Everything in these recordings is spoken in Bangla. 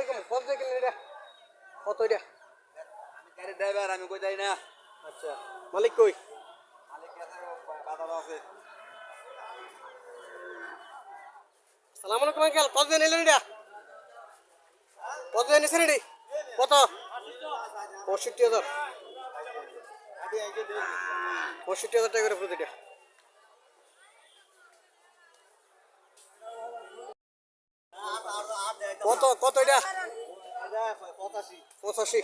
আলাইকুম কত কিনলেন এটা কত এটা আমি গাড়ির ড্রাইভার আমি কই যাই না। আচ্ছা। মালিক কই? মালিক কাছে কাটা আছে। সালাম আলাইকুম আঙ্কেল। কত দিয়ে নিলেন এটা? কত দিয়ে নিছেন এটি? কত? পঁয়ষট্টি হাজার। পঁয়ষট্টি হাজার টাকা করে প্রতিটা। কত? কত এটা? পঁচাশি।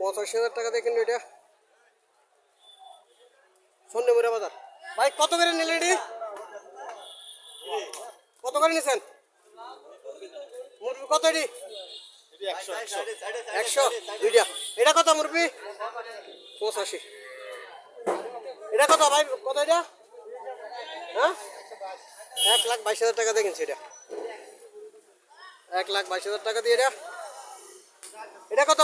পঁচাশি হাজার টাকা কিনলো এটা। সন্ধ্যেমুরা বাজার। ভাই, কত করে নিলেন এটি? কত করে নিছেন? মুরগি কত এটি? একশো। দুইটা। এটা কত মুরগি? পঁচাশি। এটা কত ভাই? কত এটা? হ্যাঁ? এক লাখ বাইশ হাজার টাকা কিনছি এটা। এক লাখ বাইশ হাজার টাকা দিয়ে এটা। এটা কত?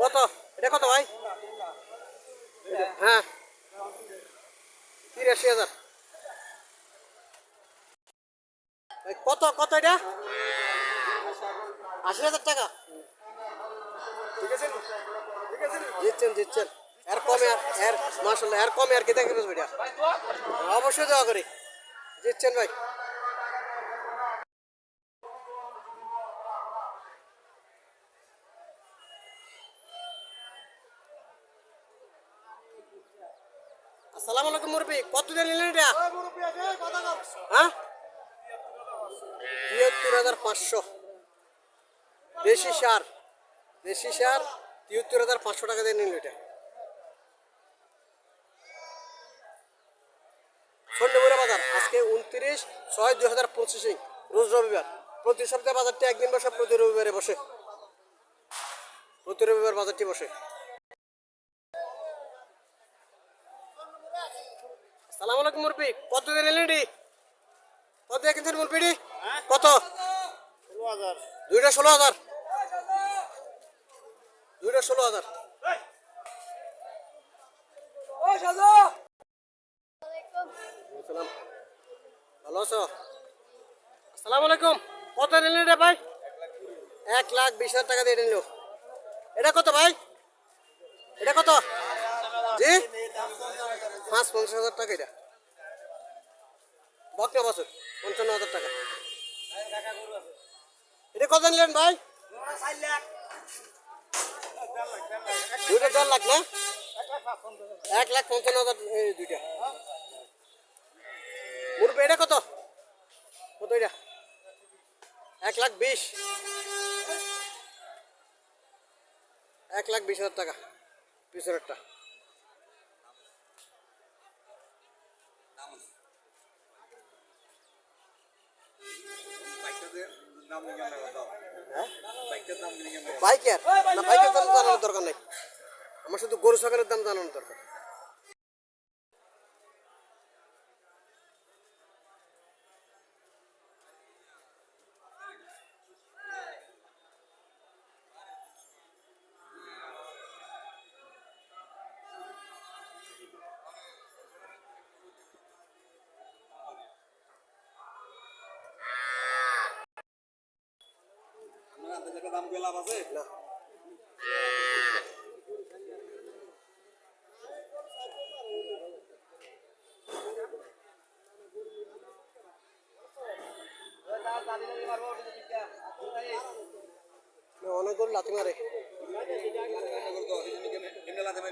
কত? এটা কত ভাই? হ্যাঁ। তিরাশি হাজার। কত? কত এটা? আশি হাজার টাকা। জিতছেন জিতছেন এর কমে আর এর মাসাল্লাহ এর কমে আর কি দেখে বেসবো এটা। অবশ্যই দেওয়া করি। জিতছেন ভাই। আসসালামু আলাইকুম মুরবি কত দিয়ে নিলেন এটা? হ্যাঁ? তিয়াত্তর হাজার পাঁচশো। দেশি সার দেশি সার তিয়াত্তর হাজার পাঁচশো টাকা দিয়ে নিল এটা। সন্ধ্যেপুরা বাজার আজকে উনত্রিশ ছয় দুই হাজার পঁচিশে রোজ রবিবার। প্রতি সপ্তাহে বাজারটি একদিন বসে প্রতি রবিবারে বসে। প্রতি রবিবার বাজারটি বসে। সালাম আলাইকুম মুরবি কত নিলেন এটি? কত দিয়ে কিনছেন মুরবিটি কত? দুইটা ষোলো হাজার। দুইটা ষোলো হাজার। সালাম। ভালো আছো? আসসালামু আলাইকুম। কত নিলেন রে ভাই? এক লাখ বিশ হাজার টাকা দিয়ে নিল। এটা কত ভাই? এটা কত? জি? পাঁচ পঞ্চাশ হাজার টাকা এটা। বকনা বছর, পঞ্চান্ন হাজার টাকা। এটা কত নিলেন ভাই? দুইটা দেড় লাখ না? এক লাখ পঞ্চান্ন হাজার দুইটা। মুরব্বী, এটা কত? কত এটা? এক লাখ বিশ। এক লাখ বিশ হাজার টাকা, পিছনেরটা দাম নিয়ে গেলে কথা হ্যাঁ বাইকের? না বাইকের দাম জানানোর দরকার নাই। আমার শুধু গরু ছাগলের দাম জানানোর দরকার। দাম দিয়ে লাভ আছে? না। না, অনেক গরু লাথি মারে।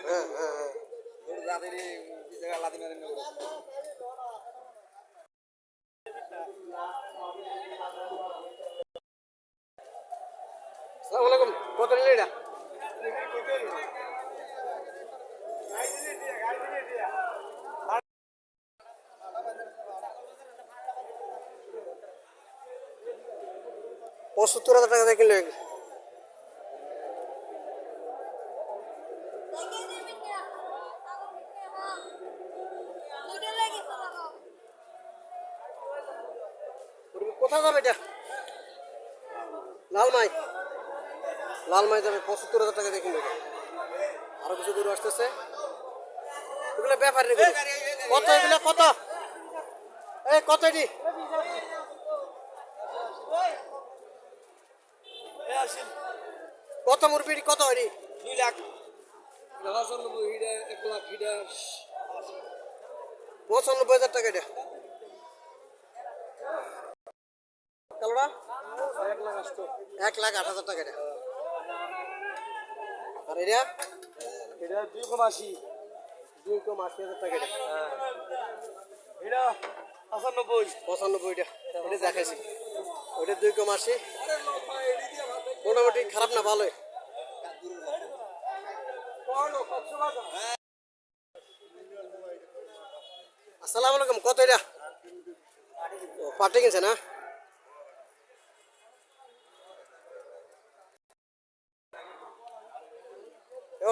হ্যাঁ হ্যাঁ হ্যাঁ। সালাম আলাইকুম কত নিলে এটা পঁচাত্তর হাজার টাকা কিনলে কোথায় যাবে এটা লালমাই লালমাই যাবে পঁচাত্তর হাজার টাকা দিয়ে কিনবে আরও কিছু গরু আসতেছে। এগুলো ব্যাপারী গরু। কত এগুলো? কত? এই কত এটি? কত দুই লাখ। এক লাখ হিডা পঁচানব্বই হাজার টাকা এটা। কালোটা? এক লাখ আসতো এক লাখ আট হাজার টাকা এটা। আর এটা এটা দুই কম আশি, দুই কম আশি হাজার টাকা এটা। এটা পঁচানব্বই। ওটা দেখাইছি। ওইটা দুই কম আশি। মোটামুটি খারাপ না, ভালোই। আসসালামু আলাইকুম, কত এটা? পাটে কিনছে না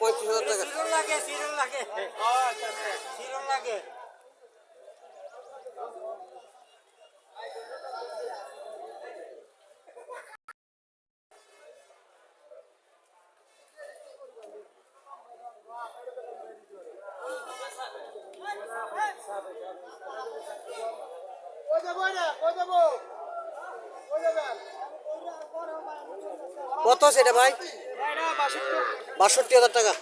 পঁয়ত্রিশ হাজার টাকা। কত আছে ভাই? বাষট্টি হাজার টাকা।